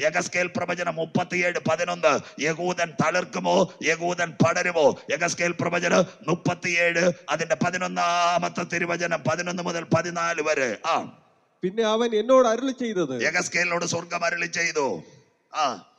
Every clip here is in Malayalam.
യഗസ്കേൽ പ്രവചനം മുപ്പത്തിയേഴ് പതിനൊന്ന്. യകൂദൻ തളിർക്കുമോ? യകൂദൻ പടരുമോ? യഗസ്കേൽ പ്രവചനം മുപ്പത്തിയേഴ് അതിന്റെ പതിനൊന്നാമത്തെ തിരുവചനം പതിനൊന്ന് മുതൽ പതിനാല് വരെ. ആ. പിന്നെ അവൻ എന്നോട് അരുളി ചെയ്തത്? യഗസ്കേലിനോട് സ്വർഗം അരുളി ചെയ്തു. ആ.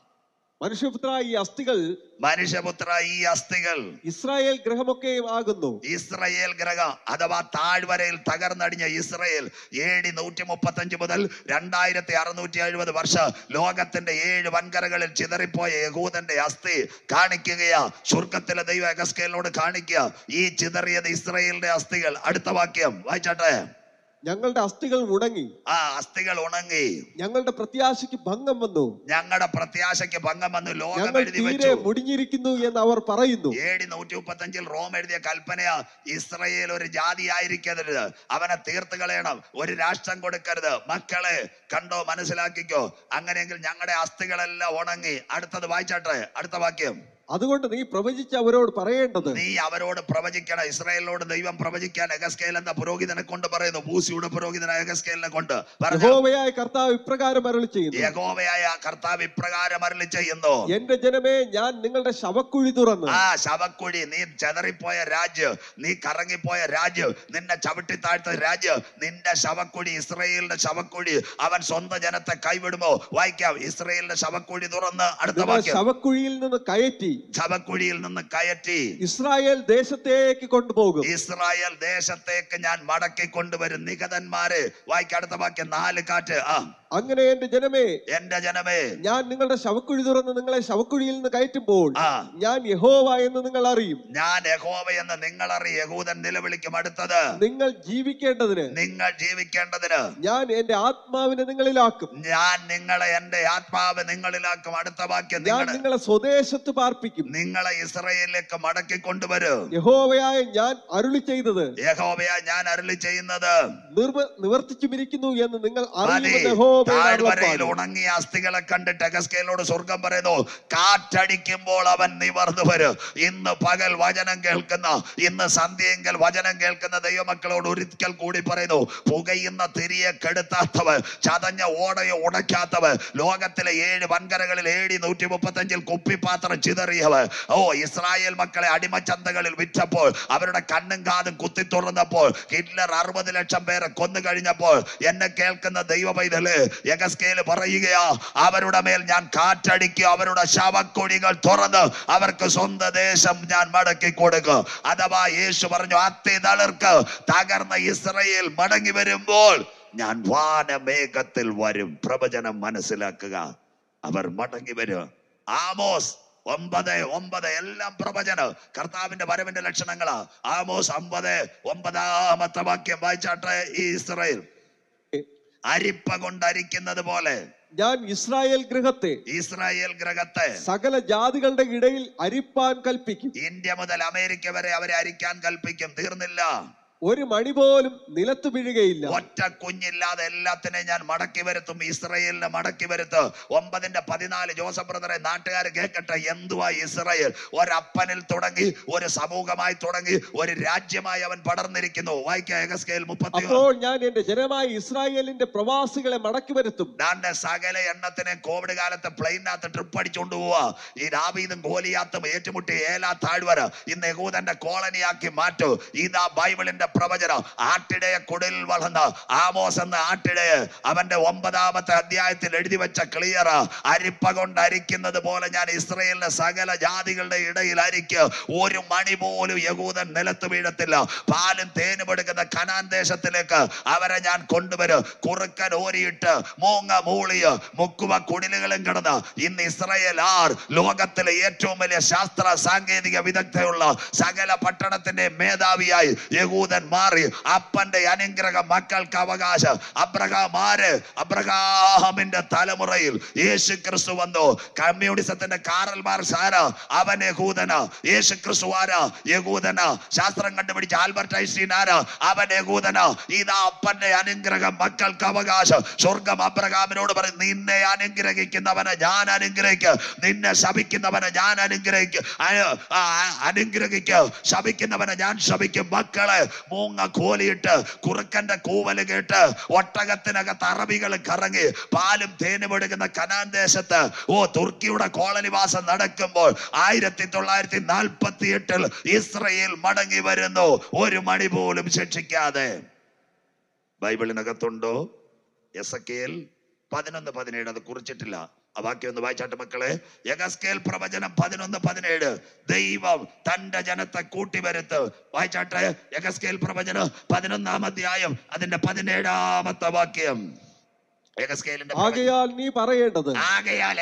മനുഷ്യപുത്ര ഈ അസ്ഥികൾ മനുഷ്യപുത്ര ഈ അസ്ഥികൾ ഇസ്രായേൽ ഗ്രഹമൊക്കെ ആകുന്നു. ഇസ്രായേൽ ഗ്രഹം അഥവാ താഴ്വരയിൽ തകർന്നടിഞ്ഞ ഇസ്രായേൽ ഏഴി നൂറ്റി മുപ്പത്തഞ്ച് മുതൽ രണ്ടായിരത്തി അറുന്നൂറ്റി എഴുപത് വർഷം ലോകത്തിന്റെ ഏഴ് വൻകരകളിൽ ചിതറിപ്പോയ യഹൂദന്റെ അസ്ഥി കാണിക്കുകയാ. സ്വർഗത്തിലെ ദൈവ എഗസ്കേലിനോട് കാണിക്കുക ഈ ചിതറിയത് ഇസ്രായേലിന്റെ അസ്ഥികൾ. അടുത്ത വാക്യം വായിച്ചാട്ടെ. ഞങ്ങളുടെ അസ്ഥികൾ ഉണങ്ങി. ആ അസ്ഥികൾ ഉണങ്ങി. ഞങ്ങളുടെ പ്രത്യാശയ്ക്ക് ഭംഗം വന്നു. ഞങ്ങളുടെ പ്രത്യാശയ്ക്ക് ഭംഗം വന്നു. ലോകം എഴുതി വെച്ചു. മുടിഞ്ഞിരിക്കുന്നു എന്ന് അവർ പറയുന്നു. ഏഴ് നൂറ്റി മുപ്പത്തഞ്ചിൽ റോം എഴുതിയ കൽപ്പനയാ ഇസ്രയേൽ ഒരു ജാതി ആയിരിക്കരുത്. അവനെ തീർത്ത് കളയണം. ഒരു രാഷ്ട്രം കൊടുക്കരുത്. മക്കളെ കണ്ടോ മനസ്സിലാക്കിക്കോ. അങ്ങനെയെങ്കിൽ ഞങ്ങളുടെ അസ്ഥികളെല്ലാം ഉണങ്ങി. അടുത്തത് വായിച്ചാട്ടെ. അടുത്ത വാക്യം. അതുകൊണ്ട് നീ പ്രവചിച്ച് അവരോട് പറയേണ്ടത് നീ അവരോട് പ്രവചിക്കണം. ഇസ്രായേലിനോട് ദൈവം പ്രവചിക്കാൻ എഗസ്കേൽ എന്ന പുരോഹിതനെ കൊണ്ട് പറയുന്നു. ഭൂസിയുടെ പുരോഹിതനായ എഗസ്കേലിനെ കൊണ്ട്. യഹോവയായ കർത്താവ് ഇപ്രകാരം അരളി ചെയ്യുന്നു. യഹോവയായ കർത്താവ് ഇപ്രകാരം അരളി ചെയ്യുന്നു. എന്റെ ജനമേ ഞാൻ നിങ്ങളുടെ ശവക്കുഴി തുറന്നു. ആ ശവക്കുഴി നീ ചെതറിപ്പോയ രാജ്യം നീ കറങ്ങിപ്പോയ രാജ്യം നിന്നെ ചവിട്ടി താഴ്ത്ത രാജ്യം നിന്റെ ശവക്കുഴി ഇസ്രായേലിന്റെ ശവക്കുഴി അവൻ സ്വന്തം ജനത്തെ കൈവിടുമോ? വായിക്കാം. ഇസ്രായേലിന്റെ ശവക്കുഴി തുറന്ന് അടുത്ത ശവക്കുഴിയിൽ നിന്ന് കയറ്റി ശവക്കുഴിയിൽ നിന്ന് കയറ്റി ഇസ്രായേൽ ദേശത്തേക്ക് കൊണ്ടുപോകും. ഇസ്രായേൽ ദേശത്തേക്ക് ഞാൻ മടക്കി കൊണ്ടുവരും. നികതന്മാരെ വായിക്കടുത്ത അടുത്ത വാക്യം നാല് കാറ്റ്. ആ. അങ്ങനെ എന്റെ ജനമേ എന്റെ ജനമേ. ഞാൻ നിങ്ങളുടെ ശവക്കുഴി തുറന്ന് നിങ്ങളെ ശവക്കുഴിയിൽ നിന്ന് കയറ്റുമ്പോൾ ഞാൻ യഹോവ എന്ന് നിങ്ങൾ അറിയും. ഞാൻ യഹോവ എന്ന് നിങ്ങൾ അറിയും. യഹൂദൻ നിലവിളിക്കും അടുത്തത്. നിങ്ങൾ ജീവിക്കേണ്ടതിന് നിങ്ങൾ ജീവിക്കേണ്ടതിന്. ഞാൻ എന്റെ ആത്മാവിനെ നിങ്ങളിലാക്കും. ഞാൻ നിങ്ങളെ എന്റെ ആത്മാവ് നിങ്ങളിലാക്കും. അടുത്ത വാക്യം ഞാൻ നിങ്ങളെ നിങ്ങളെ സ്വദേശത്ത് പാർപ്പിക്കും. നിങ്ങളെ ഇസ്രയേലിലേക്ക് മടക്കി കൊണ്ടുവരും. യഹോവയായ ഞാൻ അരുളി ചെയ്തത് യഹോവയാ ഞാൻ അരുളി ചെയ്യുന്നത്. നിവർത്തിച്ചുമിരിക്കുന്നു എന്ന് നിങ്ങൾ താഴ്വരയിൽ. ഉണങ്ങിയ അസ്ഥികളെ കണ്ടിട്ട് എഗസ്കേലോട് സ്വർഗം പറയുന്നു കാറ്റടിക്കുമ്പോൾ അവൻ നിവർന്നു വരും. ഇന്ന് പകൽ വചനം കേൾക്കുന്ന ഇന്ന് സന്ധ്യയെങ്കിൽ വചനം കേൾക്കുന്ന ദൈവമക്കളോട് ഒരിക്കൽ കൂടി പറയുന്നു പുകയുന്ന തിരിയെ കെടുത്താത്തവ് ചതഞ്ഞ ഓടയെ ഉടയ്ക്കാത്തവ് ലോകത്തിലെ ഏഴ് വൻകരകളിൽ ഏഴ് നൂറ്റി മുപ്പത്തഞ്ചിൽ കുപ്പിപ്പാത്രം ചിതറിയവൻ ഓ ഇസ്രായേൽ മക്കളെ അടിമച്ചന്തകളിൽ വിറ്റപ്പോൾ അവരുടെ കണ്ണും കാതും കുത്തി തുറന്നപ്പോൾ ഹിറ്റ്ലർ അറുപത് ലക്ഷം പേരെ കൊന്നു കഴിഞ്ഞപ്പോൾ എന്നെ കേൾക്കുന്ന ദൈവ പൈതൽ യഗസ്കേൽ പറയുകയാ അവരുടെ മേൽ ഞാൻ കാറ്റടിക്കും അവരുടെ ശവക്കുഴികൾ തുറന്ന് അവർക്ക് സ്വന്തം ദേശം ഞാൻ മടക്കി കൊടുക്കും. അഥവാ യേശു പറഞ്ഞു അത്തി തളിർക്ക് തകർന്ന ഇസ്രയേൽ മടങ്ങി വരുമ്പോൾ ഞാൻ വാനമേഘത്തിൽ വരും. പ്രവചനം മനസ്സിലാക്കുക. അവർ മടങ്ങി വരും. ആമോസ് ഒമ്പത് ഒമ്പത് എല്ലാം പ്രവചനം. കർത്താവിന്റെ വരവിന്റെ ലക്ഷണങ്ങളാ. ആമോസ് ഒമ്പത് ഒമ്പതാമത്തെ വാക്യം വായിച്ചാട്ടെ ഈ ഇസ്രയേൽ. അരിപ്പ കൊണ്ടരിക്കുന്നത് പോലെ. ഞാൻ ഇസ്രായേൽ ഗൃഹത്തെ ഇസ്രായേൽ ഗ്രഹത്തെ സകല ജാതികളുടെ ഇടയിൽ അരിപ്പാൻ കൽപ്പിക്കും. ഇന്ത്യ മുതൽ അമേരിക്ക വരെ അവരെ അരിക്കാൻ കൽപ്പിക്കും. തീർന്നില്ല. ഒരു മണി പോലും നിലത്ത് വീഴുകയില്ല. ഒറ്റ കുഞ്ഞില്ലാതെ എല്ലാത്തിനെയും ഞാൻ മടക്കി വരുത്തും. ഇസ്രയേലിനെ മടക്കി വരുത്ത്. ഒമ്പതിന്റെ പതിനാല് ജോസഫ് ബ്രദറെ നാട്ടുകാർ കേൾക്കട്ടെ. എന്തുവാ ഇസ്രയേൽ? ഒരപ്പനിൽ തുടങ്ങി ഒരു സമൂഹമായി തുടങ്ങി ഒരു രാജ്യമായി അവൻ പടർന്നിരിക്കുന്നു. അപ്പോൾ ഞാൻ എന്റെ ജനമായ ഇസ്രായേലിന്റെ പ്രവാസികളെ മടക്കി വരുത്തും. ദാണ്ടെ സകല എണ്ണത്തിനെ കോവിഡ് കാലത്ത് പ്ലെയിനകത്ത് ട്രിപ്പ് അടിച്ചുകൊണ്ട് പോവാ. ഈ ദാവീദും ഗോലിയാത്തും ഏറ്റുമുട്ടി ഏലാ താഴ്വര ഇന്ന് യഹൂദന്റെ കോളനിയാക്കി മാറ്റു. ഇതാ ബൈബിളിന്റെ പ്രവചനം. ആട്ടിടയെ കുടിൽ വളർന്ന്. ആമോസ് എന്ന ആട്ടിടയെ അവന്റെ ഒമ്പതാമത്തെ അധ്യായത്തിൽ എഴുതി വെച്ച ക്ലിയർ അരിപ്പ കൊണ്ട് അരിക്കുന്നത് പോലെ ഞാൻ ഇസ്രയേലിന്റെ സകല ജാതികളുടെ ഇടയിൽ അരിക്ക് ഒരു മണി പോലും യഹൂദൻ നിലത്ത് വീഴത്തില്ല. പാലും തേനും എടുക്കുന്ന കനാൻ ദേശത്തിലേക്ക് അവരെ ഞാൻ കൊണ്ടുവരും. കുറുക്കൻ ഓരിയിട്ട് മൂങ്ങ മൂളിയ് മുക്കുവ കുടിലുകളും കിടന്ന്. ഇന്ന് ഇസ്രയേൽ ആർ ലോകത്തിലെ ഏറ്റവും വലിയ ശാസ്ത്ര സാങ്കേതിക വിദഗ്ധയുള്ള സകല പട്ടണത്തിന്റെ മേധാവിയായി മാറി. അപ്പന്റെ അനുഗ്രഹം മക്കൾക്ക് അവകാശം. അബ്രഹാം ആര്? അബ്രഹാമിന്റെ തലമുറയിൽ യേശു ക്രിസ്തു വന്നു. കമ്മ്യൂണിസത്തിന്റെ കാറൽ മാർക്സ് ആരാ അവൻ യഹൂദന. യേശു ക്രിസ്തു ആരാ? യഹൂദന. ശാസ്ത്രം കണ്ടുപിടിച്ച ആൽബർട്ട് ഐൻസ്റ്റീൻ ആരാ? അവൻ യഹൂദന. ഇതാ അപ്പന്റെ അനുഗ്രഹം മക്കൾക്ക് അവകാശം. സ്വർഗം അബ്രഹാമിനോട് പറയും നിന്നെ അനുഗ്രഹിക്കുന്നവനെ ഞാൻ അനുഗ്രഹിക്കുക നിന്നെ ശപിക്കുന്നവനെ ഞാൻ അനുഗ്രഹിക്കുക അനുഗ്രഹിക്കുക ശപിക്കുന്നവനെ ഞാൻ ശപിക്കും. മക്കളെ മൂങ്ങ കോലിയിട്ട് കുറുക്കന്റെ കൂവൽ കേട്ട് ഒട്ടകത്തിനകത്ത് അറബികൾ കറങ്ങി പാലും തേനും എടുക്കുന്ന കനാൻ ദേശത്ത് ഓ തുർക്കിയുടെ കോളനിവാസം നടക്കുമ്പോൾ ആയിരത്തി തൊള്ളായിരത്തി നാൽപ്പത്തി എട്ടിൽ ഇസ്രയേൽ മടങ്ങി വരുന്നു. ഒരു മണി പോലും ശിക്ഷിക്കാതെ. ബൈബിളിനകത്തുണ്ടോ? എസ് എ പതിനൊന്ന് പതിനേഴ് അത് കുറിച്ചിട്ടില്ല. ആ വാക്യം ഒന്ന് വായിച്ചാട്ട് മക്കളെ. യഗസ്കേൽ പ്രവചനം പതിനൊന്ന് പതിനേഴ്. ദൈവം തന്റെ ജനത്തെ കൂട്ടിവരുത്ത്. വായിച്ചാട്ടെ. യഗസ്കേൽ പ്രവചനം പതിനൊന്നാം അധ്യായം അതിന്റെ പതിനേഴാമത്തെ വാക്യം. ആകയാൽ നീ പറയേണ്ടത്. ആകയാൽ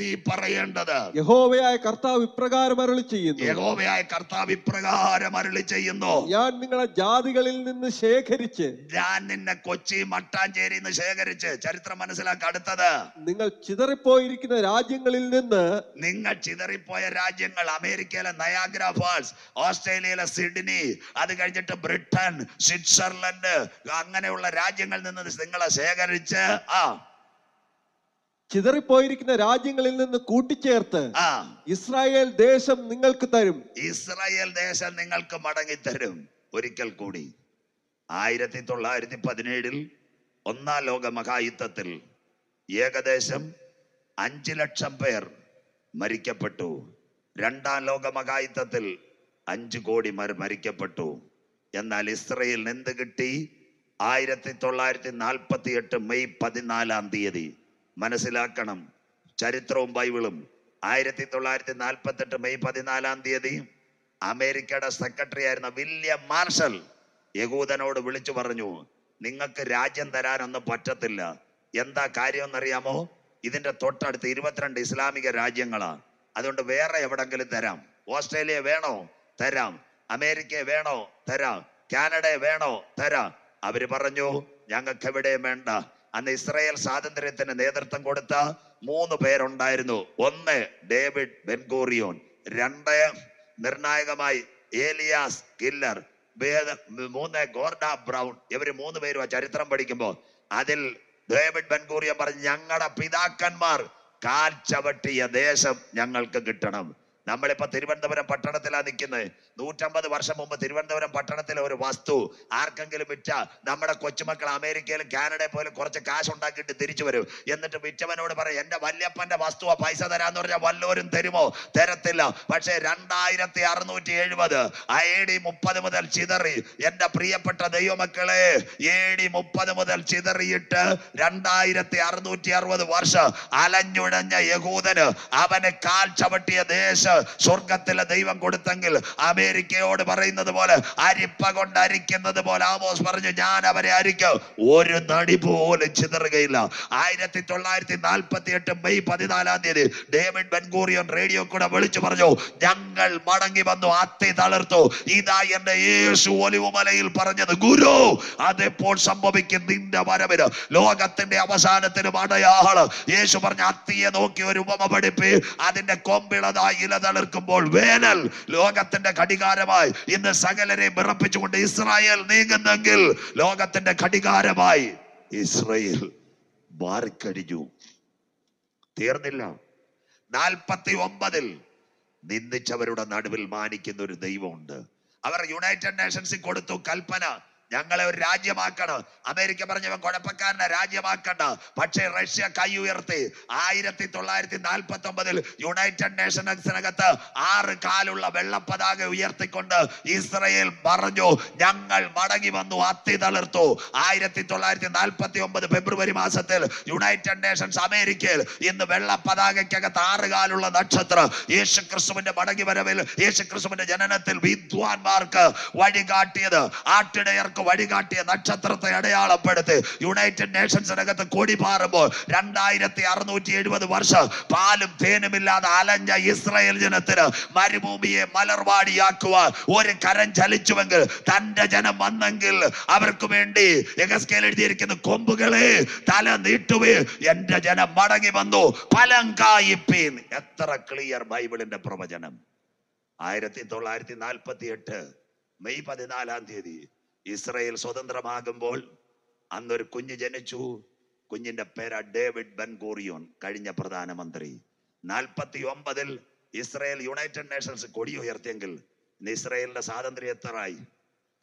നീ പറയേണ്ടത്. യഹോവയായ കർത്താവ് ഇപ്രകാരം അരളി ചെയ്യുന്നു. യഹോവയായ കർത്താവ് ഇപ്രകാരം അരളി ചെയ്യുന്നു. ഞാൻ നിങ്ങളെ ജാതികളിൽ നിന്ന് ശേഖരിച്ച് ഞാൻ നിന്നെ കൊച്ചി മട്ടാഞ്ചേരി നിന്ന് ശേഖരിച്ച് ചരിത്രം മനസ്സിലാക്കി അടുത്തത്. നിങ്ങൾ ചിതറിപ്പോയിരിക്കുന്ന രാജ്യങ്ങളിൽ നിന്ന് നിങ്ങൾ ചിതറിപ്പോയ രാജ്യങ്ങൾ അമേരിക്കയിലെ നയാഗ്ര ഫാൾസ് ഓസ്ട്രേലിയയിലെ സിഡ്നി അത് കഴിഞ്ഞിട്ട് ബ്രിട്ടൻ സ്വിറ്റ്സർലൻഡ് അങ്ങനെയുള്ള രാജ്യങ്ങളിൽ നിന്ന് നിങ്ങളെ ശേഖരിച്ച് ആ. ചിതറിപ്പോയിരിക്കുന്ന രാജ്യങ്ങളിൽ നിന്ന് കൂട്ടിച്ചേർത്ത് ഇസ്രായേൽ ദേശം നിങ്ങൾക്ക് തരും. ഇസ്രായേൽ ദേശം നിങ്ങൾക്ക് മടങ്ങി തരും ഒരിക്കൽ കൂടി. ആയിരത്തി തൊള്ളായിരത്തി പതിനേഴിൽ ഒന്നാം ലോക മഹായുദ്ധത്തിൽ ഏകദേശം അഞ്ച് ലക്ഷം പേർ മരിക്കപ്പെട്ടു. രണ്ടാം ലോക മഹായുദ്ധത്തിൽ അഞ്ചു കോടി മരിക്കപ്പെട്ടു. എന്നാൽ ഇസ്രയേലിന് എന്ത് കിട്ടി? ആയിരത്തി തൊള്ളായിരത്തി നാൽപ്പത്തി എട്ട് മെയ് പതിനാലാം തീയതി. മനസ്സിലാക്കണം. ചരിത്രവും ബൈബിളും. ആയിരത്തി തൊള്ളായിരത്തി നാൽപ്പത്തി എട്ട് മെയ് പതിനാലാം തീയതി അമേരിക്കയുടെ സെക്രട്ടറി ആയിരുന്ന വില്യം മാർഷൽ യഹൂദനോട് വിളിച്ചു പറഞ്ഞു നിങ്ങൾക്ക് രാജ്യം തരാനൊന്നും പറ്റത്തില്ല. എന്താ കാര്യം എന്നറിയാമോ ഇതിന്റെ തൊട്ടടുത്ത് ഇരുപത്തിരണ്ട് ഇസ്ലാമിക രാജ്യങ്ങളാ. അതുകൊണ്ട് വേറെ എവിടെങ്കിലും തരാം. ഓസ്ട്രേലിയ വേണോ? തരാം. അമേരിക്ക വേണോ? തരാം. കാനഡ വേണോ? തരാം. അവർ പറഞ്ഞു ഞങ്ങൾക്ക് എവിടെയും വേണ്ട? അന്ന് ഇസ്രായേൽ സ്വാതന്ത്ര്യത്തിന് നേതൃത്വം കൊടുത്ത മൂന്ന് പേരുണ്ടായിരുന്നു. ഒന്ന് ഡേവിഡ് ബെൻഗോറിയോൻ രണ്ട് നിർണായകമായി ഏലിയാസ് കില്ലർ മൂന്ന് ഗോർഡ ബ്രൗൺ ഇവർ മൂന്ന് പേരും ആ ചരിത്രം പഠിക്കുമ്പോ അതിൽ ഡേവിഡ് ബെൻഗൂറിയൻ പറഞ്ഞു ഞങ്ങളുടെ പിതാക്കന്മാർ കാൽ ചവിട്ടിയ ദേശം ഞങ്ങൾക്ക് കിട്ടണം. നമ്മളിപ്പോ തിരുവനന്തപുരം പട്ടണത്തിലാണ് നിൽക്കുന്നത് നൂറ്റമ്പത് വർഷം മുമ്പ് തിരുവനന്തപുരം പട്ടണത്തിലെ ഒരു വസ്തു ആർക്കെങ്കിലും വിറ്റ നമ്മുടെ കൊച്ചുമക്കൾ അമേരിക്കയിലും കാനഡയിൽ പോലും കുറച്ച് കാശ് ഉണ്ടാക്കിയിട്ട് തിരിച്ചു വരും. എന്നിട്ട് വിറ്റവനോട് പറയും എന്റെ വല്യപ്പന്റെ വസ്തുവാ പൈസ തരാന്ന് പറഞ്ഞാൽ വല്ലോരും തരുമോ? തരത്തില്ല. പക്ഷേ രണ്ടായിരത്തി അറുന്നൂറ്റി എഴുപത് ഐ ഡി മുപ്പത് മുതൽ ചിതറി. എന്റെ പ്രിയപ്പെട്ട ദൈവമക്കളെ ഏ ഡി മുപ്പത് മുതൽ ചിതറിയിട്ട് രണ്ടായിരത്തി അറുന്നൂറ്റി അറുപത് വർഷം അലഞ്ഞുഴഞ്ഞ യഹൂദന് അവന് കാൽ ചവിട്ടിയ ദേശ സ്വർഗത്തിലെ ദൈവം കൊടുത്തെങ്കിൽ അമേരിക്കയോട് പറയുന്നത് പോലെ അരിപ്പ കൊണ്ട് അരിക്കുന്നത് പോലെ ആമോസ് പറഞ്ഞു ഞാൻ അവരെ അരിക്കും. ഒരു നടി പോലും ചിതറുകയില്ല. ആയിരത്തി തൊള്ളായിരത്തി നാൽപ്പത്തി എട്ട് മെയ് പതിനാലാം തീയതി ഡേവിഡ് ബെൻഗൂറിയൻ റേഡിയോ കൂടെ വിളിച്ചു പറഞ്ഞു ഞങ്ങൾ മടങ്ങി വന്നു അത്തി തളർത്തു. ഇതാ എന്റെ യേശു ഒലിവുമലയിൽ പറഞ്ഞത്. ഗുരു അതെപ്പോൾ സംഭവിക്കും? നിന്റെ വരവിന്. ലോകത്തിന്റെ അവസാനത്തിനും അടയാൾ. യേശു പറഞ്ഞ അത്തിയെ നോക്കി ഒരു ഉപമ പഠിപ്പി. അതിന്റെ കൊമ്പിളതായി ഇല തളിർക്കുമ്പോൾ വേനൽ ലോകത്തിന്റെ ഘടികാരമായി ഇന്ന് സകലരെ വിറപ്പിച്ചുകൊണ്ട് ഇസ്രായേൽ നീങ്ങുന്നെങ്കിൽ ലോകത്തിന്റെ ഘടികാരമായി ഇസ്രയേൽ മാറിക്കഴിഞ്ഞു. തീർന്നില്ല. നാൽപ്പത്തി ഒമ്പതിൽ നിന്ദിച്ചവരുടെ നടുവിൽ മാനിക്കുന്ന ഒരു ദൈവമുണ്ട്. അവർ യുണൈറ്റഡ് നേഷൻസിൽ കൊടുത്തു കൽപ്പന. ഞങ്ങളെ ഒരു രാജ്യമാക്കണം. അമേരിക്ക പറഞ്ഞവൻ കുഴപ്പക്കാരനെ രാജ്യമാക്കണ്ട. പക്ഷേ റഷ്യ കൈ ഉയർത്തി ആയിരത്തി തൊള്ളായിരത്തി നാൽപ്പത്തി ഒമ്പതിൽ യുണൈറ്റഡ് നേഷൻസിനകത്ത് ആറ് കാലുള്ള വെള്ള പതാക ഉയർത്തിക്കൊണ്ട് ഇസ്രയേൽ പറഞ്ഞു ഞങ്ങൾ മടങ്ങി വന്നു അത്തി തളിർത്തു. ആയിരത്തി തൊള്ളായിരത്തി നാൽപ്പത്തി ഒമ്പത് ഫെബ്രുവരി മാസത്തിൽ യുണൈറ്റഡ് നേഷൻസ് അമേരിക്കയിൽ ഇന്ന് വെള്ള പതാകയ്ക്കകത്ത് ആറ് കാലുള്ള നക്ഷത്രം യേശു ക്രിസ്തുവിന്റെ മടങ്ങി വരവിൽ യേശു ക്രിസ്തുവിന്റെ ജനനത്തിൽ വിദ്വാൻമാർക്ക് വഴികാട്ടിയത്. ആട്ടിടയർക്ക് വഴികാട്ടിയ നക്ഷത്രത്തെ അടയാളപ്പെടുത്തി. യുണൈറ്റഡ് നേഷൻസിനകത്ത് കൊടി പാറുമ്പോൾ രണ്ടായിരത്തി അറുന്നൂറ്റി എഴുപത് വർഷം പാലും തേനുമില്ലാതെ അലഞ്ഞ ഇസ്രായേൽ ജനത്തിന് മരുഭൂമിയെ മലർവാടിയാക്കുവാൻ ഒരു കരം ചലിച്ചുവെങ്കിൽ തന്റെ ജനം വന്നെങ്കിൽ അവർക്ക് വേണ്ടി എഴുതിയിരിക്കുന്ന കൊമ്പുകളെ തല നീട്ടുവേ. എന്റെ ജനം മടങ്ങി വന്നു. ഫലം കായിപ്പീൻ. എത്ര ക്ലിയർ ബൈബിളിന്റെ പ്രവചനം. ആയിരത്തി തൊള്ളായിരത്തി നാൽപ്പത്തി എട്ട് മെയ് പതിനാലാം തീയതി ഇസ്രയേൽ സ്വതന്ത്രമാകുമ്പോൾ അന്നൊരു കുഞ്ഞ് ജനിച്ചു. കുഞ്ഞിന്റെ പേര് ഡേവിഡ് ബെൻഗോറിയോൻ കഴിഞ്ഞ പ്രധാനമന്ത്രി. നാൽപ്പത്തി ഒമ്പതിൽ ഇസ്രയേൽ യുണൈറ്റഡ് നേഷൻസ് കൊടി ഉയർത്തിയെങ്കിൽ ഇന്ന് ഇസ്രയേലിന്റെ സ്വാതന്ത്ര്യം എത്രയായി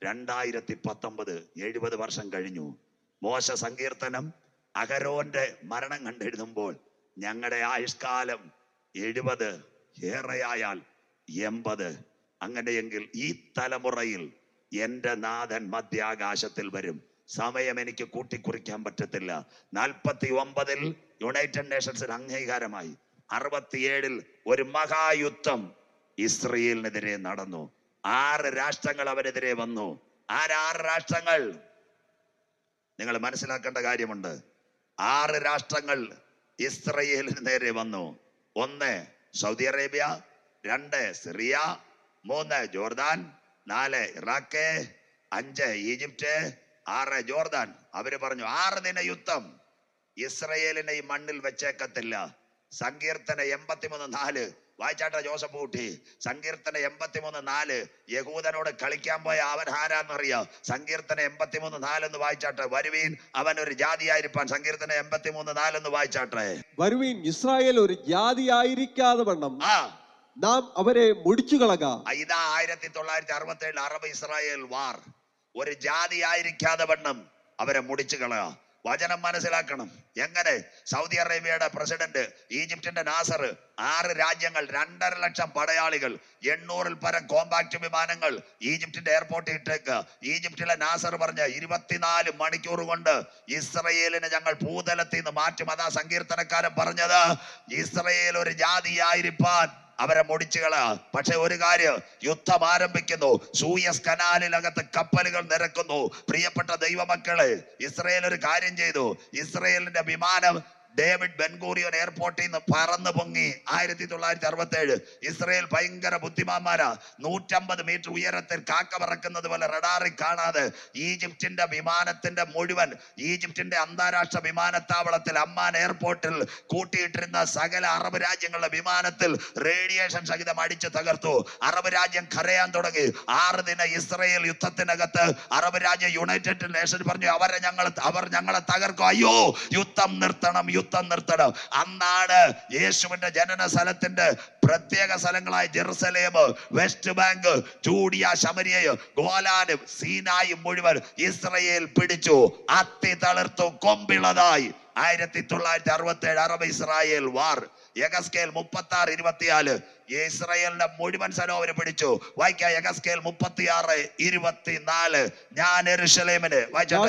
രണ്ടായിരത്തി പത്തൊമ്പത് എഴുപത് വർഷം കഴിഞ്ഞു. മോശ സങ്കീർത്തനം അഹരോന്റെ മരണം കണ്ടെഴുതുമ്പോൾ ഞങ്ങളുടെ ആയുഷ്കാലം എഴുപത് ഏറെയായാൽ എൺപത്. അങ്ങനെയെങ്കിൽ ഈ തലമുറയിൽ എന്റെ നാഥൻ മധ്യാകാശത്തിൽ വരും. സമയം എനിക്ക് കൂട്ടിക്കുറിക്കാൻ പറ്റത്തില്ല. നാൽപ്പത്തി ഒമ്പതിൽ യുണൈറ്റഡ് നേഷൻസിന് അംഗീകാരമായി. അറുപത്തിയേഴിൽ ഒരു മഹായുദ്ധം ഇസ്രയേലിനെതിരെ നടന്നു. ആറ് രാഷ്ട്രങ്ങൾ അവരെതിരെ വന്നു. ആരാറ് രാഷ്ട്രങ്ങൾ? നിങ്ങൾ മനസ്സിലാക്കേണ്ട കാര്യമുണ്ട്. ആറ് രാഷ്ട്രങ്ങൾ ഇസ്രയേലിന് നേരെ വന്നു. ഒന്ന് സൗദി അറേബ്യ രണ്ട് സിറിയ മൂന്ന് ജോർദാൻ നാല് ഇറാഖ് അഞ്ച് ഈജിപ്റ്റ് ആറ് ജോർദാൻ. അവർ പറഞ്ഞു ആറ് ദിന യുദ്ധം. ഇസ്രയേലിനെ ഈ മണ്ണിൽ വെച്ചേക്കത്തില്ല. സങ്കീർത്തന എൺപത്തിമൂന്ന് നാല്. വായിച്ചാട്ട ജോസഫ് കൂട്ടി സങ്കീർത്തന എൺപത്തിമൂന്ന് നാല്. യഹൂദനോട് കളിക്കാൻ പോയ അവൻ ആരാന്നറിയോ സങ്കീർത്തന എൺപത്തിമൂന്ന് നാലെന്ന് വായിച്ചാട്ടെ. വരുവീൻ അവൻ ഒരു ജാതിയായിരിക്കാൻ സങ്കീർത്തന എൺപത്തിമൂന്ന് നാലെന്ന് വായിച്ചാട്ടെ. വരുവീൻ ഇസ്രായേൽ ഒരു ജാതിയായിരിക്കാതെ വണ്ണം. ആ. നാം അവരെ മുടിച്ചു കളക. ഇതാ ആയിരത്തി തൊള്ളായിരത്തി അറുപത്തി ഏഴ് അറബ് ഇസ്രായേൽ വാർ. ഒരു ജാതി ആയിരിക്കാതെ വണ്ണം അവരെ മുടിച്ചു കളക വചനം മനസ്സിലാക്കണം. എങ്ങനെ? സൗദി അറേബ്യയുടെ പ്രസിഡന്റ് ഈജിപ്തിന്റെ നാസർ ആറ് രാജ്യങ്ങൾ രണ്ടര ലക്ഷം പടയാളികൾ എണ്ണൂറിൽ പരം കോമ്പാക്ട് വിമാനങ്ങൾ ഈജിപ്തിന്റെ എയർപോർട്ടിൽ ഇട്ടേക്ക്. ഈജിപ്തിലെ നാസർ പറഞ്ഞ ഇരുപത്തിനാല് മണിക്കൂർ കൊണ്ട് ഇസ്രയേലിനെ ഞങ്ങൾ ഭൂതലത്തിൽ നിന്ന് മാറ്റും. അതാ സങ്കീർത്തനക്കാരൻ പറഞ്ഞത് ഇസ്രയേൽ ഒരു ജാതിയായിരിക്കാൻ അവരെ മുടിച്ചുകള. പക്ഷെ ഒരു കാര്യം യുദ്ധം ആരംഭിക്കുന്നു. സൂയസ് കനാലിനകത്ത് കപ്പലുകൾ നിരക്കുന്നു. പ്രിയപ്പെട്ട ദൈവമക്കളെ ഇസ്രയേൽ ഒരു കാര്യം ചെയ്തു. ഇസ്രയേലിന്റെ വിമാനം ഡേവിഡ് ബെൻഗൂറിയൻ എയർപോർട്ടിൽ നിന്ന് പറന്നു പൊങ്ങി. ആയിരത്തി തൊള്ളായിരത്തി അറുപത്തി ഏഴ് ഇസ്രയേൽ ഭയങ്കര ബുദ്ധിമാന്മാരാ. നൂറ്റമ്പത് മീറ്റർ ഉയരത്തിൽ കാക്ക പറക്കുന്നത് പോലെ റഡാറിൽ കാണാതെ ഈജിപ്തിന്റെ വിമാനത്തിന്റെ മുഴുവൻ ഈജിപ്തിന്റെ അന്താരാഷ്ട്ര വിമാനത്താവളത്തിൽ അമ്മാൻ എയർപോർട്ടിൽ കൂട്ടിയിട്ടിരുന്ന സകല അറബ് രാജ്യങ്ങളുടെ വിമാനത്തിൽ റേഡിയേഷൻ സഹിതം അടിച്ചു തകർത്തു. അറബ് രാജ്യം കരയാൻ തുടങ്ങി. ആറ് ദിന ഇസ്രയേൽ യുദ്ധത്തിനകത്ത് അറബ് രാജ്യം യുണൈറ്റഡ് നേഷൻ പറഞ്ഞു അവരെ ഞങ്ങൾ അവർ ഞങ്ങളെ തകർക്കും. അയ്യോ യുദ്ധം നിർത്തണം. യുദ്ധം നിർത്തണം. അന്നാണ് യേശുവിന്റെ ജനന സ്ഥലത്തിന്റെ പ്രത്യേക സ്ഥലങ്ങളായ ജെറുസലേം വെസ്റ്റ് ബാങ്ക് ചൂടിയ ശമരിയ ഗോലാനും സീനായും മുഴുവൻ ഇസ്രയേൽ പിടിച്ചു. അത്തി തളിർത്തു കൊമ്പിളതായി. ആയിരത്തി തൊള്ളായിരത്തി അറുപത്തി ഏഴ് അറബ് ഇസ്രായേൽ വാർ. യഗസ്കേൽ മുപ്പത്തി ആറ് ഇരുപത്തിനാല് ഇസ്രായേലിന്റെ മുഴുവൻ അവർ പിടിച്ചു. വായിക്കാം യഗസ്കേൽ മുപ്പത്തിയാറ് ഇരുപത്തിനാല്. ഞാൻ എരുഷലേമിന്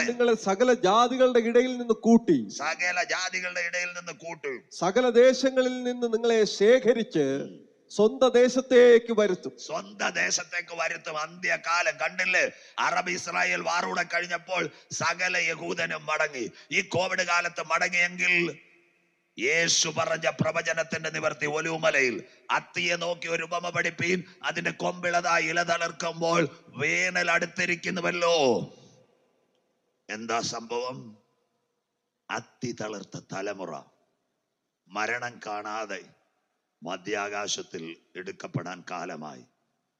നിങ്ങളെ സകല ജാതികളുടെ ഇടയിൽ നിന്ന് കൂട്ടി. സകല ജാതികളുടെ ഇടയിൽ നിന്ന് കൂട്ടി. സകല ദേശങ്ങളിൽ നിന്ന് നിങ്ങളെ ശേഖരിച്ച് സ്വന്ത ദേശത്തേക്ക് വരുത്തും. സ്വന്ത ദേശത്തേക്ക് വരുത്തും. അന്ത്യകാലം കണ്ടില്ലേ? അറബ് ഇസ്രായേൽ വാറൂടെ കഴിഞ്ഞപ്പോൾ സകല യഹൂദനും മടങ്ങി. ഈ കോവിഡ് കാലത്ത് മടങ്ങിയെങ്കിൽ യേശു പറഞ്ഞ പ്രവചനത്തിന്റെ നിവർത്തി ഒലുമലയിൽ അത്തിയെ നോക്കി ഒരു ഉപമ പഠിപ്പീൻ അതിന്റെ കൊമ്പിളതായി ഇല തളർക്കുമ്പോൾ വേനൽ അടുത്തിരിക്കുന്നുവല്ലോ. എന്താ സംഭവം? അത്തി തളർത്ത തലമുറ മരണം കാണാതെ മധ്യാകാശത്തിൽ എടുക്കപ്പെടാൻ കാലമായി.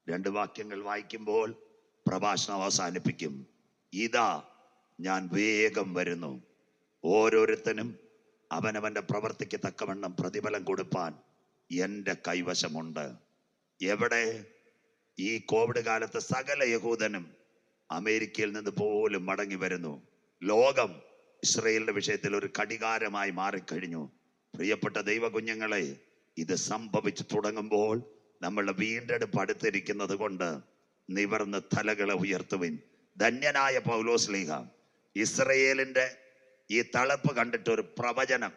രണ്ട് വാക്യങ്ങൾ വായിക്കുമ്പോൾ പ്രഭാഷണം അവസാനിപ്പിക്കും. ഇതാ ഞാൻ വേഗം വരുന്നു. ഓരോരുത്തനും അവനവന്റെ പ്രവർത്തിക്ക് തക്കവണ്ണം പ്രതിഫലം കൊടുപ്പാൻ എന്റെ കൈവശമുണ്ട്. എവിടെ? ഈ കോവിഡ് കാലത്ത് സകല യഹൂദനും അമേരിക്കയിൽ നിന്ന് പോലും മടങ്ങി വരുന്നു. ലോകം ഇസ്രയേലിന്റെ വിഷയത്തിൽ ഒരു കടികാരമായി മാറിക്കഴിഞ്ഞു. പ്രിയപ്പെട്ട ദൈവ കുഞ്ഞുങ്ങളെ ഇത് സംഭവിച്ചു തുടങ്ങുമ്പോൾ നമ്മളുടെ വീണ്ടെടുപ്പ് അടുത്തിരിക്കുന്നത് കൊണ്ട് നിവർന്ന് തലകളെ ഉയർത്തുവിൻ. ധന്യനായ പൗലോസ് ലീഹ ഇസ്രയേലിന്റെ ഈ തളപ്പ് കണ്ടിട്ട് ഒരു പ്രവചനം.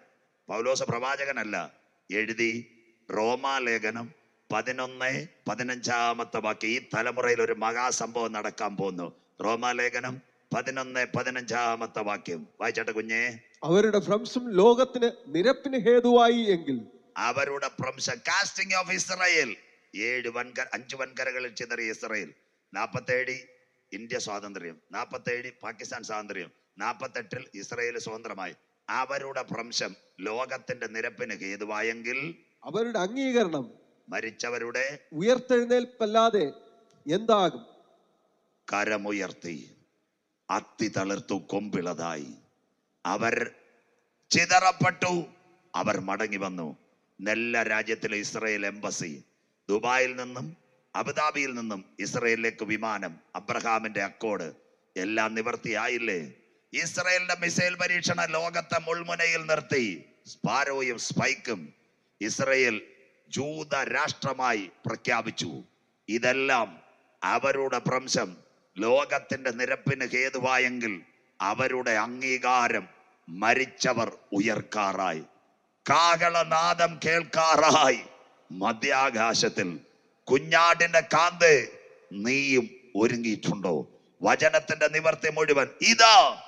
പൗലോസ പ്രവാചകനല്ല. എഴുതി റോമാലേഖനം പതിനൊന്ന് പതിനഞ്ചാമത്തെ വാക്യം. ഈ തലമുറയിൽ ഒരു മഹാസംഭവം നടക്കാൻ പോകുന്നു. റോമാലേഖനം പതിനൊന്ന് പതിനഞ്ചാമത്തെ വാക്യം. വായിച്ചാട്ടെ കുഞ്ഞേ. അവരുടെ ഭ്രംശം ലോകത്തിന് നിരപ്പിന് ഹേതുവായി എങ്കിൽ. അവരുടെ ഭ്രംശം കാസ്റ്റിംഗ് ഓഫ് ഇസ്രായേൽ ഏഴ് വൻകര അഞ്ച് വൻകരകളിൽ ചിതറിയ ഇസ്രായേൽ. നാപ്പത്തേഴ് ഇന്ത്യ സ്വാതന്ത്ര്യം. നാപ്പത്തേഴ് പാകിസ്ഥാൻ സ്വാതന്ത്ര്യം. നാപ്പത്തെട്ടിൽ ഇസ്രയേൽ സ്വതന്ത്രമായി. അവരുടെ ഭ്രംശം ലോകത്തിന്റെ നിരപ്പിന് ഹേതുവായെങ്കിൽ അവരുടെ അംഗീകരണം മരിച്ചവരുടെ ഉയർത്തെഴുന്നേൽപ്പല്ലാതെ എന്താകും? കരമുയർത്തി അത്തി തളിർത്തു കൊമ്പിളതായി. അവർ ചിതറപ്പെട്ടു അവർ മടങ്ങി വന്നു. നെല്ല രാജ്യത്തിലെ ഇസ്രയേൽ എംബസി ദുബായിൽ നിന്നും അബുദാബിയിൽ നിന്നും ഇസ്രയേലിലേക്ക് വിമാനം അബ്രഹാമിന്റെ അക്കോട് എല്ലാം നിവർത്തിയായില്ലേ? ഇസ്രയേലിന്റെ മിസൈൽ പരീക്ഷണ ലോകത്തെ മുൾമുനയിൽ നിർത്തി. സ്പാരോയും സ്പൈക്കും ഇസ്രയേൽ ജൂത രാഷ്ട്രമായി പ്രഖ്യാപിച്ചു. ഇതെല്ലാം അവരുടെ ഭ്രംശം. ലോകത്തിന്റെ നിരപ്പിന് ഹേതുവായെങ്കിൽ അവരുടെ അംഗീകാരം മരിച്ചവർ ഉയർക്കാറായി. കാഹളനാദം കേൾക്കാറായി. മധ്യാകാശത്തിൽ കുഞ്ഞാടിന്റെ കാന്ത് നീയും ഒരുങ്ങിയിട്ടുണ്ടോ? വചനത്തിന്റെ നിവർത്തി മുഴുവൻ ഇതാ.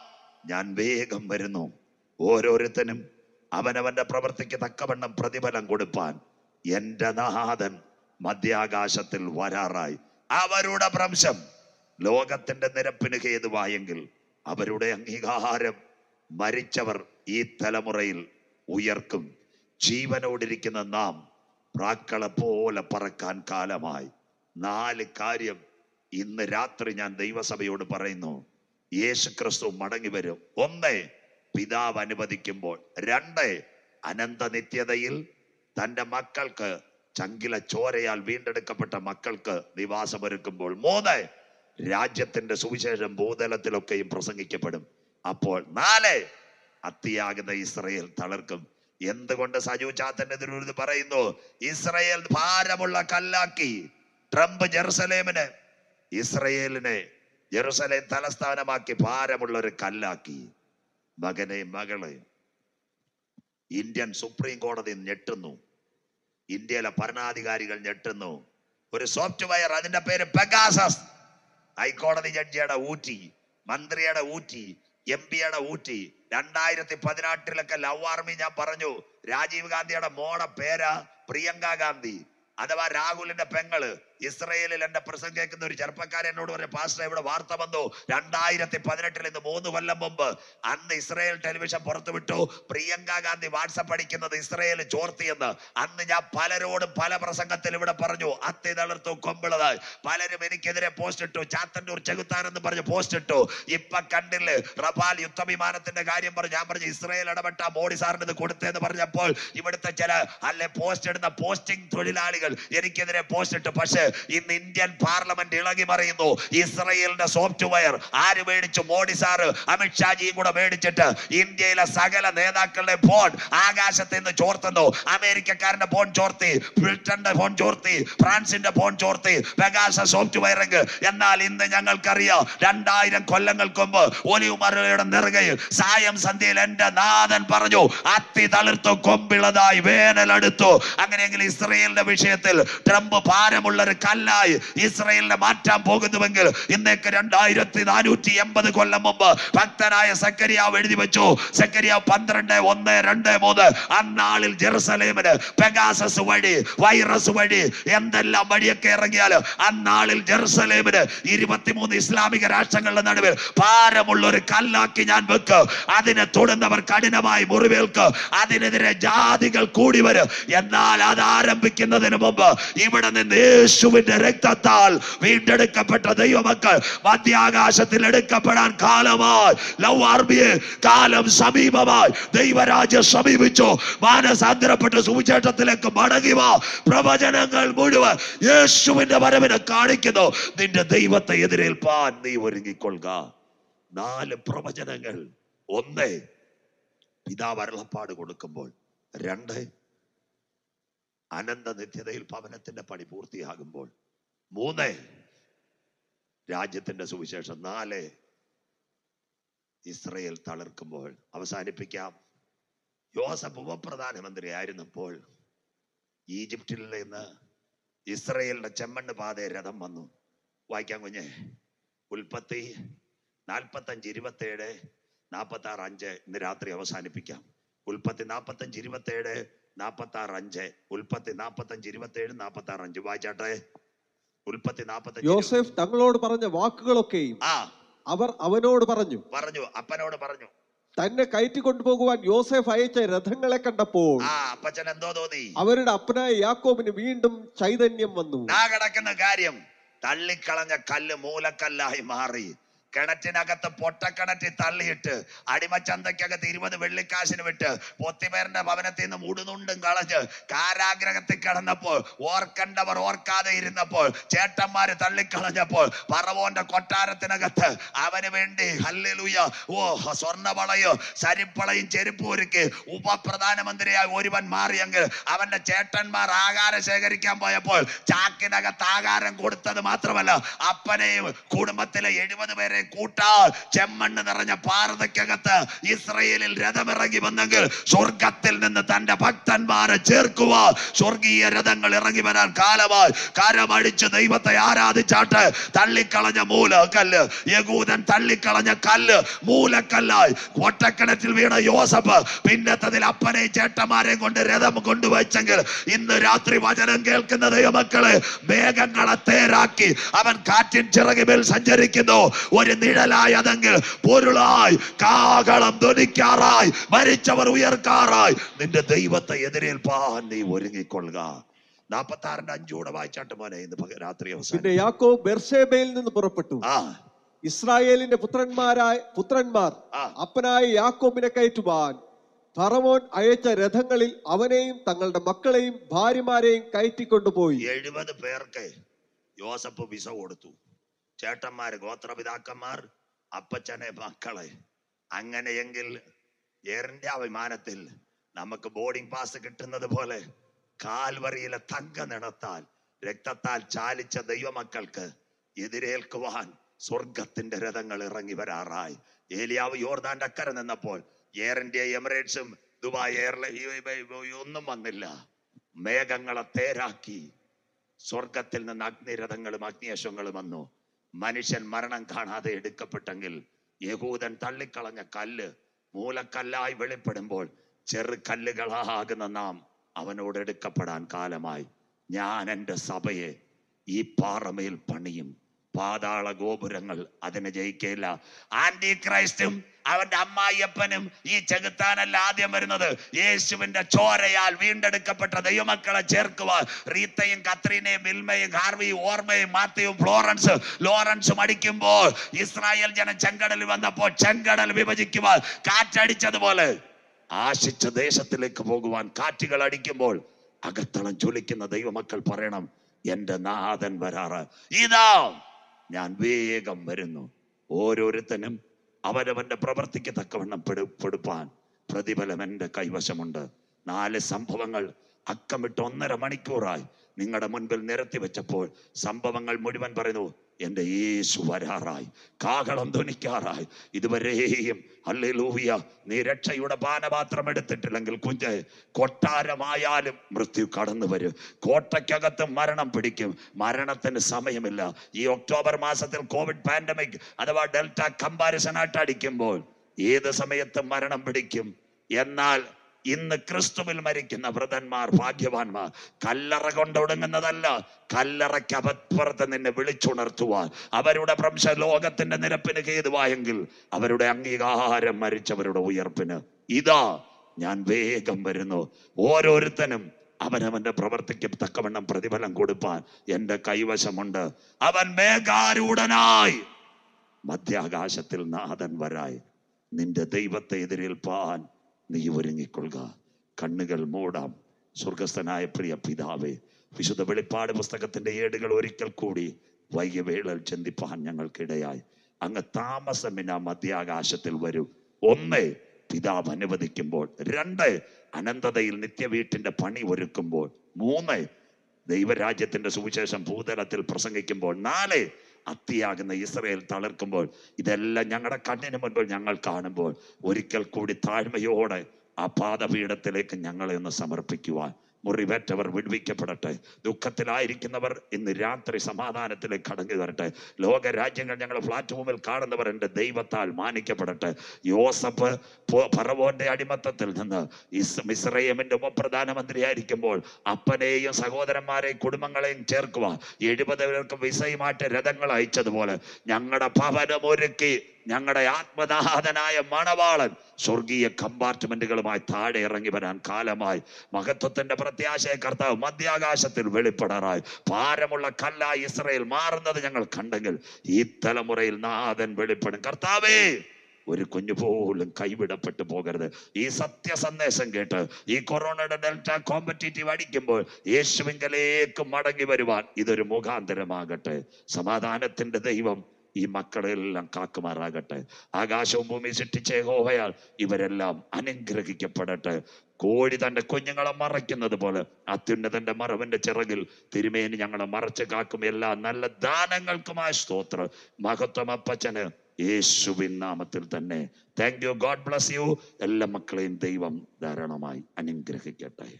ഞാൻ വേഗം വരുന്നു. ഓരോരുത്തനും അവനവന്റെ പ്രവൃത്തിക്ക് തക്കവണ്ണം പ്രതിഫലം കൊടുപ്പാൻ എന്റെ നാഥൻ മധ്യാകാശത്തിൽ വരാറായി. അവരുടെ ഭ്രംശം ലോകത്തിന്റെ നിരപ്പിന് ഹേതുവായെങ്കിൽ അവരുടെ അംഗീകാരം മരിച്ചവർ ഈ തലമുറയിൽ ഉയർക്കും. ജീവനോടിരിക്കുന്ന നാം പ്രാക്കളെ പോലെ പറക്കാൻ കാലമായി. നാല് കാര്യം ഇന്ന് രാത്രി ഞാൻ ദൈവസഭയോട് പറയുന്നു. യേശു ക്രിസ്തു മടങ്ങി വരും. ഒന്ന് പിതാവ് അനുവദിക്കുമ്പോൾ. രണ്ട് അനന്ത നിത്യതയിൽ തന്റെ മക്കൾക്ക് ചങ്കില ചോരയാൽ വീണ്ടെടുക്കപ്പെട്ട മക്കൾക്ക് നിവാസമൊരുക്കുമ്പോൾ മൂന്ന് രാജ്യത്തിന്റെ സുവിശേഷം ഭൂതലത്തിലൊക്കെയും പ്രസംഗിക്കപ്പെടും. അപ്പോൾ നാല് അത്തിയാകുന്ന ഇസ്രയേൽ തളർക്കും. എന്തുകൊണ്ട് സജു ചാത്തന്റെ തിരുവിരുത് പറയുന്നു? ഇസ്രയേൽ ഭാരമുള്ള കല്ലാക്കി ട്രംപ് ജെറുസലേമിന് ഇസ്രയേലിനെ ജെറുസലേം തലസ്ഥാനമാക്കി ഭാരമുള്ള ഒരു കല്ലാക്കി. മകനെ മകളെ ഇന്ത്യൻ സുപ്രീം കോടതി ഞെട്ടുന്നു. ഇന്ത്യയിലെ ഭരണാധികാരികൾ ഞെട്ടുന്നു. ഒരു സോഫ്റ്റ്വെയർ അതിന്റെ പേര് പെഗാസസ്. ഹൈക്കോടതി ജഡ്ജിയുടെ ഊറ്റി മന്ത്രിയുടെ ഊറ്റി എം പിയുടെ ഊറ്റി. രണ്ടായിരത്തി പതിനെട്ടിലൊക്കെ ലവ് ആർമി ഞാൻ പറഞ്ഞു. രാജീവ് ഗാന്ധിയുടെ മോടെ പേര് പ്രിയങ്ക ഗാന്ധി. അഥവാ രാഹുലിന്റെ പെങ്ങൾ. ഇസ്രയേലിൽ എന്റെ പ്രസംഗം കേൾക്കുന്ന ഒരു ചെറുപ്പക്കാരൻ എന്നോട് പറഞ്ഞു പാസ്റ്റർ ഇവിടെ വാർത്ത വന്നു. രണ്ടായിരത്തി പതിനെട്ടിൽ ഇന്ന് മൂന്ന് കൊല്ലം മുമ്പ് അന്ന് ഇസ്രയേൽ ടെലിവിഷൻ പുറത്തുവിട്ടു പ്രിയങ്ക ഗാന്ധി വാട്സപ്പ് അടിക്കുന്നത് ഇസ്രയേൽ ചോർത്തിയെന്ന് അന്ന് ഞാൻ പലരോടും പല പ്രസംഗത്തിൽ ഇവിടെ പറഞ്ഞു അത്തി തളർത്തു കൊമ്പിളത്. പലരും എനിക്കെതിരെ പോസ്റ്റ് ഇട്ടു. ചാത്തന്നൂർ ചെകുത്താൻ എന്ന് പറഞ്ഞ് പോസ്റ്റ് ഇട്ടു. ഇപ്പൊ കണ്ടില്ല റബാൽ യുദ്ധവിമാനത്തിന്റെ കാര്യം പറഞ്ഞു. ഞാൻ പറഞ്ഞു ഇസ്രയേൽ ഇടപെട്ട മോഡി സാറിന് ഇത് കൊടുത്തേന്ന് പറഞ്ഞപ്പോൾ ഇവിടുത്തെ ചില അല്ലെ പോസ്റ്റ് ഇടുന്ന പോസ്റ്റിംഗ് തൊഴിലാളികൾ എനിക്കെതിരെ പോസ്റ്റ് ഇട്ടു. പക്ഷേ ഇന്ന് ഇന്ത്യൻ പാർലമെന്റ് ഇളകി മറിയുന്നു. ഇസ്രയേലിന്റെ സോഫ്റ്റ്വെയർ ആര് മേടിച്ചു? മോഡി സാറ്. അമിത്ഷാജിയും കൂടെ മേടിച്ചിട്ട് ഇന്ത്യയിലെ സകല നേതാക്കളുടെ ഫോൺ ആകാശത്ത് നിന്ന് ചോർത്തുന്നു. അമേരിക്കക്കാരന്റെ ഫോൺ ചോർത്തി ബ്രിട്ടന്റെ ഫോൺ ചോർത്തി ഫ്രാൻസിന്റെ ഫോൺ ചോർത്തി പെഗാസ സോഫ്റ്റ്വെയർ എന്നാൽ ഇന്ന് ഞങ്ങൾക്കറിയാം രണ്ടായിരം കൊല്ലങ്ങൾക്ക് മുമ്പ് ഒലിവുമറയുടെ നെറുകയിൽ സായം സന്ധ്യയിൽ എന്റെ നാഥൻ പറഞ്ഞു അത്തി തളിർത്തു കൊമ്പിളതായി വേനലെടുത്തു അങ്ങനെയെങ്കിൽ ഇസ്രയേലിന്റെ വിഷയത്തിൽ ട്രംപ് ഭാരമുള്ള കല്ലായി ഇസ്രയേലിനെ മാറ്റാൻ പോകുന്നുവെങ്കിൽ ഇന്നേക്ക് രണ്ടായിരത്തി നാനൂറ്റി എൺപത് കൊല്ലം മുമ്പ് ഭക്തനായ സക്കരിയാവ് എഴുതി വെച്ചു. സക്കരിയാവ് പന്ത്രണ്ട് ഒന്ന് രണ്ട് മൂന്ന്. അന്നാളിൽ ജെറുസലേമിന് പെഗാസസ് വഴി വൈറസ് വഴി എന്തെല്ലാം വഴിയൊക്കെ ഇറങ്ങിയാൽ അന്നാളിൽ ജെറുസലേമിന് ഇരുപത്തിമൂന്ന് ഇസ്ലാമിക രാഷ്ട്രങ്ങളുടെ നടുവിൽ ഭാരമുള്ള ഒരു കല്ലാക്കി ഞാൻ വെക്ക്. അതിനെ തൊടുന്നവർ കഠിനമായി മുറിവേൽക്ക്. അതിനെതിരെ ജാതികൾ കൂടി വരും. എന്നാൽ അത് ആരംഭിക്കുന്നതിന് മുമ്പ് ഇവിടെ നിന്ന് യേശുവിന്റെ രക്തത്താൽ വീണ്ടെടുക്കപ്പെട്ട ദൈവമക്കൾ മധ്യാകാശത്തിൽ എടുക്കപ്പെടാൻ കാലമായി. ലവ് ആർമിയെ കാലം സമീപമായി. ദൈവരാജ്യം സമീപിച്ചു. മാനസാന്തരപ്പെട്ട സുവിശേഷത്തിലേക്ക് മടങ്ങി വാ. പ്രവചനങ്ങൾ മുഴുവൻ യേശുവിന്റെ വരവിനെ കാണിക്കുന്നു. നിന്റെ ദൈവത്തെ എതിരേൽപ്പാൻ നീ ഒരുങ്ങിക്കൊള്ളുക. നാല് പ്രവചനങ്ങൾ. ഒന്ന് പിതാവ് അരുളപ്പാട് കൊടുക്കുമ്പോൾ. രണ്ട് അനന്ത നിത്യതയിൽ ഭവനത്തിന്റെ പണി പൂർത്തിയാകുമ്പോൾ മൂന്ന് രാജ്യത്തിന്റെ സുവിശേഷം. നാല് ഇസ്രയേൽ തളർക്കുമ്പോൾ അവസാനിപ്പിക്കാം. യോസഫ് ഉപപ്രധാനമന്ത്രി ആയിരുന്നപ്പോൾ ഈജിപ്തിൽ നിന്ന് ഇസ്രയേലിന്റെ ചെമ്മണ് പാത രഥം വന്നു. വായിക്കാം കുഞ്ഞെ. ഉൽപ്പത്തി നാൽപ്പത്തഞ്ച് ഇരുപത്തേഴ് നാൽപ്പത്തി ആറ് അഞ്ച് ഇന്ന് രാത്രി അവസാനിപ്പിക്കാം. ഉൽപ്പത്തി നാൽപ്പത്തഞ്ച് ഇരുപത്തേഴ് നാൽപ്പത്തി ആറ് അഞ്ച് ഉൽപ്പത്തി നാൽപ്പത്തഞ്ച് ഇരുപത്തേഴ് നാൽപ്പത്തി ആറ് അഞ്ച് വായിച്ചാട്ടെ ഉൽപ്പത്തി നാൽപ്പത്തഞ്ച് യോസെഫ് തങ്ങളോട് പറഞ്ഞ വാക്കുകളൊക്കെ ആ. അവർ അവനോട് പറഞ്ഞു. പറഞ്ഞു അപ്പനോട് പറഞ്ഞു. തന്നെ കയറ്റി കൊണ്ടുപോകുവാൻ യോസെഫ് അയച്ച രഥങ്ങളെ കണ്ടപ്പോൾ അപ്പച്ചൻ എന്തോ തോന്നി? അവരുടെ അപ്പനായ യാക്കോബിന് വീണ്ടും ചൈതന്യം വന്നു. കിടക്കുന്ന കാര്യം തള്ളിക്കളഞ്ഞ കല്ല് മൂലക്കല്ലായി മാറി. കിണറ്റിനകത്ത് പൊട്ടക്കിണറ്റിൽ തള്ളിയിട്ട് അടിമച്ചന്തയ്ക്കകത്ത് ഇരുപത് വെള്ളിക്കാശിന് വിട്ട് പൊത്തിമേറിന്റെ ഭവനത്തിൽ നിന്ന് മുടുന്നുണ്ടും കളഞ്ഞ് കാരാഗ്രഹത്തിൽ കിടന്നപ്പോൾ ഓർക്കണ്ടവർ ഓർക്കാതെ ഇരുന്നപ്പോൾ ചേട്ടന്മാര് തള്ളിക്കളഞ്ഞപ്പോൾ പറവോന്റെ കൊട്ടാരത്തിനകത്ത് അവന് വേണ്ടി ഹല്ലേലൂയ ഓ സ്വർണവളയോ സരിപ്പളയും ചെരുപ്പും ഒരുക്കി ഉപപ്രധാനമന്ത്രിയായി ഒരുവൻ മാറിയെങ്കിൽ അവന്റെ ചേട്ടന്മാർ ആഹാരം ശേഖരിക്കാൻ പോയപ്പോൾ ചാക്കിനകത്ത് ആഹാരം കൊടുത്തത് മാത്രമല്ല അപ്പനെയും കുടുംബത്തിലെ എഴുപത് പേരെ കൂട്ടാ ചെമ്മണ്ണ് നിറഞ്ഞ പാറതയ്ക്കകത്ത് ഇസ്രയേലിൽ രഥമിറങ്ങി വന്നെങ്കിൽ സ്വർഗത്തിൽ നിന്ന് തന്റെ ഭക്തന്മാരെ ചേർക്കുവാൻ സ്വർഗീയ രഥങ്ങൾ ഇറങ്ങി വരാൻ കാലമായി. കരമടിച്ച് ദൈവത്തെ ആരാധിച്ചാട്ട് തള്ളിക്കളഞ്ഞ മൂല കല്ല് യകൂദൻ തള്ളിക്കളഞ്ഞ കല്ല് മൂലക്കല്ലായി. ഒറ്റക്കിണറ്റിൽ വീണ യോസഫ് പിന്നത്തതിൽ അപ്പനെ ചേട്ടന്മാരെയും കൊണ്ട് രഥം കൊണ്ടുവച്ചെങ്കിൽ ഇന്ന് രാത്രി വചനം കേൾക്കുന്ന ദൈവമക്കളെ മേഘങ്ങളെ തേരാക്കി അവൻ കാറ്റിൻ ചിറകിൽ സഞ്ചരിക്കുന്നു. ഒരു നിഴലായതെങ്കിൽ പൊരുളായി കാകളം ധ്വനിക്കാറായി മരിച്ചവർ ഉയർക്കാറായി. നിന്റെ ദൈവത്തെ എതിരേൽപ്പാൻ നീ ഒരുങ്ങിക്കൊള്ളുക. നാപ്പത്തി ആറിന്റെ അഞ്ചൂടെ വായിച്ചാട്ട് മോനെ ഇന്ന് രാത്രി പിന്നെ അവസാനം യാക്കോബ് ബെർഷേബയിൽ നിന്ന് പുറപ്പെട്ടു. ആ. ഇസ്രായേലിന്റെ പുത്രന്മാരായ പുത്രന്മാർ അപ്പനായ യാക്കോബിനെ കയറ്റുവാൻ ഫറവോൻ അയച്ച രഥങ്ങളിൽ അവനെയും തങ്ങളുടെ മക്കളെയും ഭാര്യമാരെയും കയറ്റിക്കൊണ്ടുപോയി. എഴുപത് പേർക്ക് യോസഫ് വിസ കൊടുത്തു. ചേട്ടന്മാര് ഗോത്രപിതാക്കന്മാർ അപ്പച്ചനെ മക്കളെ. അങ്ങനെയെങ്കിൽ എയർ ഇന്ത്യ വിമാനത്തിൽ നമുക്ക് ബോർഡിംഗ് പാസ് കിട്ടുന്നത് പോലെ കാൽവറിയിലെ തങ്ക നിണത്താൽ രക്തത്താൽ ചാലിച്ച ദൈവമക്കൾക്ക് എതിരേൽക്കുവാൻ സ്വർഗത്തിന്റെ രഥങ്ങൾ ഇറങ്ങി വരാറായി. ഏലിയാവ് യോർദാന്റെ അക്കരെ നിന്നപ്പോൾ എയർ ഇന്ത്യ എമിറേറ്റ്സും ദുബായ് എയർലൈൻ ഒന്നും വന്നില്ല. മേഘങ്ങളെ തേരാക്കി സ്വർഗത്തിൽ നിന്ന് അഗ്നിരഥങ്ങളും അഗ്നിയേശങ്ങളും വന്നു. മനുഷ്യൻ മരണം കാണാതെ എടുക്കപ്പെട്ടെങ്കിൽ യഹൂദൻ തള്ളിക്കളഞ്ഞ കല്ല് മൂലക്കല്ലായി വെളിപ്പെടുമ്പോൾ ചെറു കല്ലുകളാകുന്ന നാം അവനോട് എടുക്കപ്പെടാൻ കാലമായി. ഞാൻ എന്റെ സഭയെ ഈ പാറമയിൽ പണിയും. പാതാള ഗോപുരങ്ങൾ അതിനെ ജയിക്കയില്ല ആന്റി ക്രൈസ്റ്റും അവന്റെ അമ്മായിയപ്പനും ഈ ചെകുത്താനല്ല ആദ്യം വരുന്നത്. യേശുവിന്റെ ചോരയാൽ വീണ്ടെടുക്കപ്പെട്ട ദൈവമക്കളെ ചേർക്കുവാൻ റീത്തയും കത്രീനയും മിൽമയും ഹാർവിയും ഓർമ്മയും മാത്തയും ഫ്ലോറൻസ് ലോറൻസും അടിക്കുമ്പോൾ ഇസ്രായേൽ ജന ചെങ്കടലിൽ വന്നപ്പോൾ ചെങ്കടൽ വിഭജിക്കുവാൻ കാറ്റടിച്ചതുപോലെ ആശിച്ച ദേശത്തിലേക്ക് പോകുവാൻ കാറ്റുകൾ അടിക്കുമ്പോൾ അകത്തളം ജ്വലിക്കുന്ന ദൈവമക്കൾ പറയണം എന്റെ നാഥൻ വരാറ്. ഇതാ ഞാൻ വേഗം വരുന്നു. ഓരോരുത്തനും അവരവന്റെ പ്രവർത്തിക്ക് തക്കവണ്ണം പെടുപ്പെടുപ്പാൻ പ്രതിഫലം എന്റെ കൈവശമുണ്ട്. നാല് സംഭവങ്ങൾ അക്കമിട്ട് ഒന്നര മണിക്കൂറായി നിങ്ങളുടെ മുൻപിൽ നിരത്തി വെച്ചപ്പോൾ സംഭവങ്ങൾ മുഴുവൻ പറയുന്നു. എന്റെ യേശു വരാറായി. കാകളം ധ്വനിക്കാറായി. ഇതുവരെയും അല്ലേലൂയ നീ രക്ഷയുടെ പാനപാത്രം എടുത്തിട്ടില്ലെങ്കിൽ കുഞ്ഞ് കൊട്ടാരമായാലും മൃത്യു കടന്നു വരും. കോട്ടയ്ക്കകത്ത് മരണം പിടിക്കും. മരണത്തിന് സമയമില്ല. ഈ ഒക്ടോബർ മാസത്തിൽ കോവിഡ് പാൻഡമിക് അഥവാ ഡെൽറ്റ കമ്പാരിസൺ ആയിട്ട് അടിക്കുമ്പോൾ ഏത് സമയത്തും മരണം പിടിക്കും? എന്നാൽ ഇന്ന് ക്രിസ്തുവിൽ മരിക്കുന്ന വ്രതന്മാർ ഭാഗ്യവാന്മാർ കല്ലറ കൊണ്ടൊടുങ്ങുന്നതല്ല കല്ലറയ്ക്ക് അപത്പുറത്ത് നിന്നെ വിളിച്ചുണർത്തുവാൻ. അവരുടെ പ്രംശ ലോകത്തിന്റെ നിരപ്പിന് ഹേതുവായെങ്കിൽ അവരുടെ അംഗീകാരം മരിച്ചവരുടെ ഉയർപ്പിന്. ഇതാ ഞാൻ വേഗം വരുന്നു. ഓരോരുത്തനും അവനവന്റെ പ്രവർത്തിക്ക് തക്കവണ്ണം പ്രതിഫലം കൊടുപ്പാൻ എന്റെ കൈവശമുണ്ട്. അവൻ മേഘാരൂഢനായി മധ്യാകാശത്തിൽ നാഥൻ വരായി. നിന്റെ ദൈവത്തെ എതിരേൽപ്പാൻ നീ ഒരുങ്ങിക്കൊള്ളുക. കണ്ണുകൾ മൂടാം. സ്വർഗസ്ഥനായ പ്രിയ പിതാവേ വിശുദ്ധ വെളിപ്പാട് പുസ്തകത്തിന്റെ ഏടുകൾ ഒരിക്കൽ കൂടി വൈകിയ വേളൽ ചിന്തിപ്പാൻ ഞങ്ങൾക്കിടയായി. അങ്ങ് താമസമിന മധ്യാകാശത്തിൽ വരും. ഒന്ന് പിതാവ് അനുവദിക്കുമ്പോൾ. രണ്ട് അനന്തതയിൽ നിത്യവീട്ടിന്റെ പണി ഒരുക്കുമ്പോൾ. മൂന്ന് ദൈവരാജ്യത്തിന്റെ സുവിശേഷം ഭൂതലത്തിൽ പ്രസംഗിക്കുമ്പോൾ. നാല് അത്തിയാകുന്ന ഇസ്രയേൽ തളർക്കുമ്പോൾ ഇതെല്ലാം ഞങ്ങളുടെ കണ്ണിന് മുൻപിൽ ഞങ്ങൾ കാണുമ്പോൾ ഒരിക്കൽ കൂടി താഴ്മയോടെ ആ പാദപീഠത്തിലേക്ക് ഞങ്ങളെ ഒന്ന് സമർപ്പിക്കുവാൻ മുറിവേറ്റവർ വിടുവിക്കപ്പെടട്ടെ. ദുഃഖത്തിലായിരിക്കുന്നവർ ഇന്ന് രാത്രി സമാധാനത്തിലേക്ക് കടങ്ങി തരട്ടെ ലോക രാജ്യങ്ങൾ ഞങ്ങൾ പ്ലാറ്റ്ഫോമിൽ കാണുന്നവർ എന്റെ ദൈവത്താൽ മാനിക്കപ്പെടട്ടെ. യോസഫ് ഫറവോന്റെ അടിമത്തത്തിൽ നിന്ന് ഇസ് മിസ്രൈമിന്റെ ഉപപ്രധാനമന്ത്രിയായിരിക്കുമ്പോൾ അപ്പനെയും സഹോദരന്മാരെയും കുടുംബങ്ങളെയും ചേർക്കുക എഴുപത് പേർക്ക് വിസയുമായിട്ട് രഥങ്ങൾ അയച്ചതുപോലെ ഞങ്ങളുടെ ഭവനമൊരുക്കി ഞങ്ങളുടെ ആത്മനാഥനായ മണവാളൻ സ്വർഗീയ കമ്പാർട്ട്മെന്റുകളുമായി താഴെ ഇറങ്ങി വരാൻ കാലമായി. മഹത്വത്തിന്റെ പ്രത്യാശയ കർത്താവ് മധ്യാകാശത്തിൽ വെളിപ്പെടാറായി. ഭാരമുള്ള കല്ലായി ഇസ്രയേൽ മാറുന്നത് ഞങ്ങൾ കണ്ടെങ്കിൽ ഈ തലമുറയിൽ നാഥൻ വെളിപ്പെടും. കർത്താവേ ഒരു കുഞ്ഞു പോലും കൈവിടപ്പെട്ടു പോകരുത്. ഈ സത്യ സന്ദേശം കേട്ട് ഈ കൊറോണയുടെ ഡെൽറ്റ കോമ്പറ്റേറ്റീവ് അടിക്കുമ്പോൾ യേശുവിങ്കലേക്ക് മടങ്ങി വരുവാൻ ഇതൊരു മുഖാന്തരമാകട്ടെ. സമാധാനത്തിന്റെ ദൈവം ഈ മക്കളെല്ലാം കാക്കുമാറാകട്ടെ. ആകാശവും ഭൂമി സൃഷ്ടിച്ച ഹോവയാൽ ഇവരെല്ലാം അനുഗ്രഹിക്കപ്പെടട്ടെ. കോഴി തന്റെ കുഞ്ഞുങ്ങളെ മറയ്ക്കുന്നത് പോലെ അത്യുന്നതന്റെ മറവിന്റെ ചിറകിൽ തിരുമേനി ഞങ്ങളെ മറച്ച് കാക്കും എല്ലാ നല്ല ദാനങ്ങൾക്കുമായ സ്തോത്രം. മഹത്വം അപ്പച്ചന് യേശുവിൻ നാമത്തിൽ തന്നെ. Thank you God bless you എല്ലാ മക്കളെയും ദൈവം ധാരാളമായി അനുഗ്രഹിക്കട്ടെ.